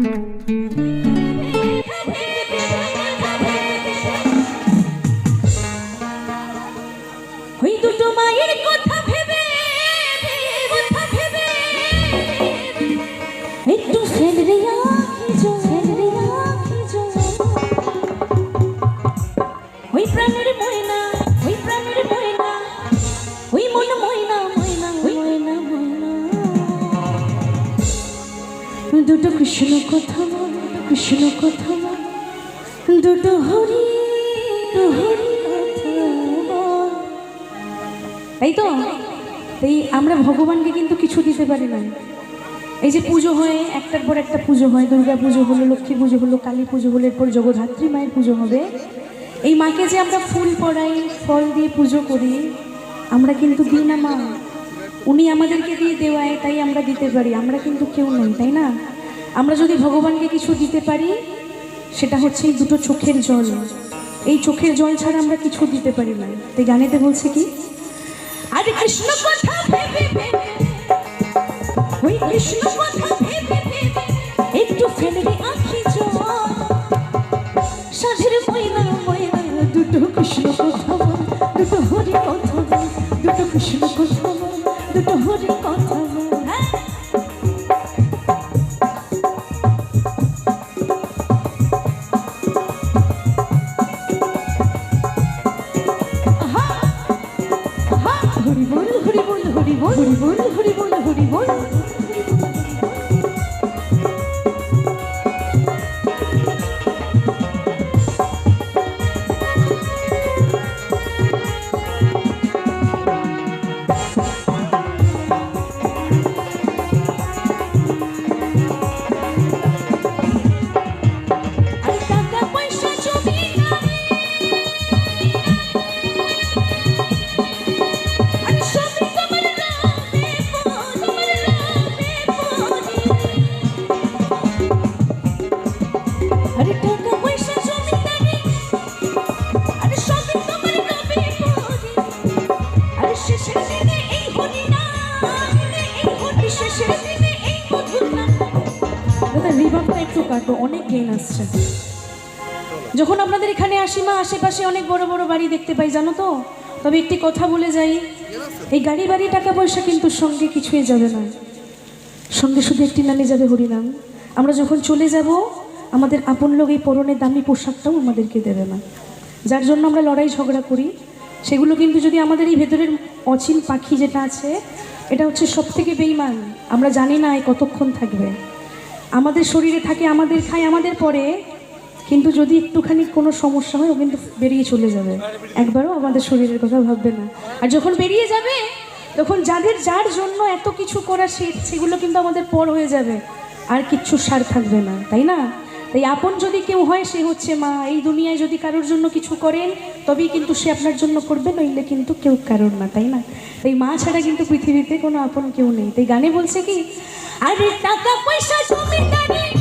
Mm-hmm. Krishna কথা কৃষ্ণ কথা দুটো হরি তাই তো তাই আমরা ভগবানকে কিন্তু কিছু দিতে পারি না। এই যে পুজো হয়, একটার পর একটা পুজো হয়, দুর্গা পুজো হলো, লক্ষ্মী পুজো হলো, কালী পুজো হলো, এরপর জগদ্ধাত্রী মায়ের পুজো হবে। এই মাকে যে আমরা ফুল পড়াই, ফল দিয়ে পুজো করি, আমরা কিন্তু দিই না মা। উনি আমাদেরকে দিয়ে দেওয়ায়, তাই আমরা দিতে পারি। আমরা কিন্তু কেউ নেই, তাই না? আমরা যদি ভগবানকে কিছু দিতে পারি, সেটা হচ্ছে এই দুটো চোখের জল। এই চোখের জল ছাড়া আমরা কিছু দিতে পারি না। তাই গানেতে বলছে কি? আরে কৃষ্ণ কথা ওই কৃষ্ণ কথা বল রিভাবটা একটু কাটো, অনেক গেন আসছে। যখন আপনাদের এখানে আসি, মা, আশেপাশে অনেক বড় বড় বাড়ি দেখতে পাই, জানো তো? তবে একটি কথা বলে যাই, এই গাড়ি বাড়ি টাকা পয়সা কিন্তু সঙ্গে কিছুই যাবে না। সঙ্গে শুধু একটি নামে যাবে হরিনাম। আমরা যখন চলে যাব, আমাদের আপন লোক এই পরনের দামি পোশাকটাও আমাদেরকে দেবে না। যার জন্য আমরা লড়াই ঝগড়া করি। সেগুলো কিন্তু যদি আমাদের এই ভেতরের অচিন পাখি যেটা আছে, এটা হচ্ছে সব থেকে বেইমান আমরা জানি না এ কতক্ষণ থাকবে। আমাদের শরীরে থাকে, আমাদের খায়, আমাদের পরে। কিন্তু যদি একটুখানি কোনো সমস্যা হয়, ও কিন্তু বেরিয়ে চলে যাবে। একবারও আমাদের শরীরের কথা ভাববে না। আর যখন বেরিয়ে যাবে, তখন যাদের যার জন্য এত কিছু করা সে, সেগুলো কিন্তু আমাদের পর হয়ে যাবে। আর কিচ্ছু সার থাকবে না, তাই না? তাই আপন যদি কেউ হয়, সে হচ্ছে মা। এই দুনিয়ায় যদি কারোর জন্য কিছু করেন, তবেই কিন্তু সে আপনার জন্য করবে, নইলে কিন্তু কেউ কারোর না, তাই না? তাই মা ছাড়া কিন্তু পৃথিবীতে কোনো আপন কেউ নেই। তাই গানে বলছে কি আরে টাকা পয়সা জমিদারি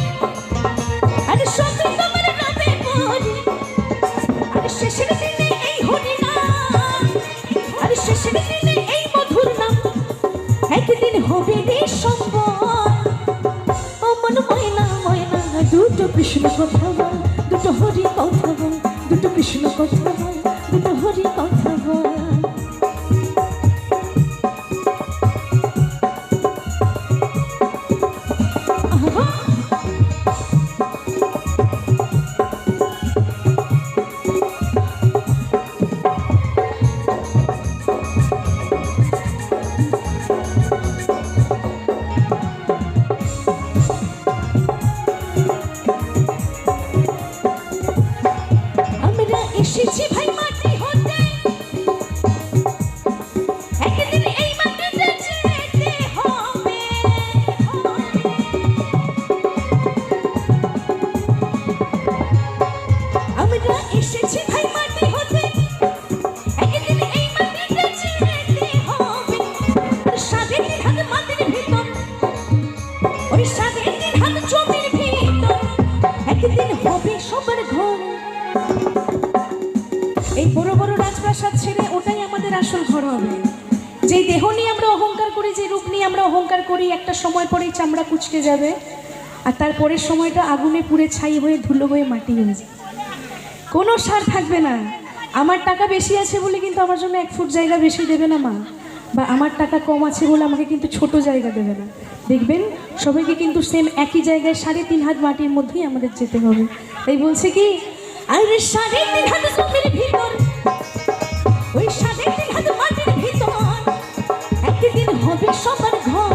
এই বড় বড় রাজপ্রাসাদ ছেড়ে ওটাই আমাদের আসল ঘর হবে। যেই দেহ নিয়ে আমরা অহংকার করি যে রূপ নিয়ে আমরা অহংকার করি, একটা সময় পরেই চামড়া কুচকে যাবে আর তারপরের সময়টা আগুনে পুড়ে ছাই হয়ে ধুলো হয়ে মাটি হয়ে যায় কোনো সার থাকবে না। আমার টাকা বেশি আছে বলে কিন্তু আমার জন্য এক ফুট জায়গা বেশি দেবে না মা। বা আমার টাকা কম আছে বলে আমাকে কিন্তু ছোট জায়গা দেবে না। দেখবেন, সবাইকে কিন্তু সেম একই জায়গায় সাড়ে তিন হাত মাটির মধ্যেই আমাদের যেতে হবে। তাই বলছে কি আরে সাড়ে তিন ভিতর। ওই সাড়ে তিন ভিতর। একদিন হবে ঘর।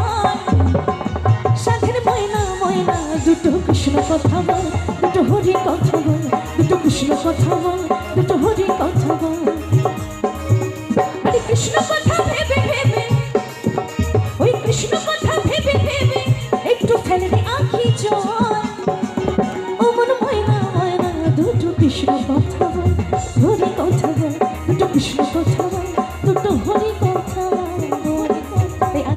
সাধের ময়না ময়না, দুটো কৃষ্ণ কথা বল দুটো হরি কথা বল, দুটো কৃষ্ণ কথা বল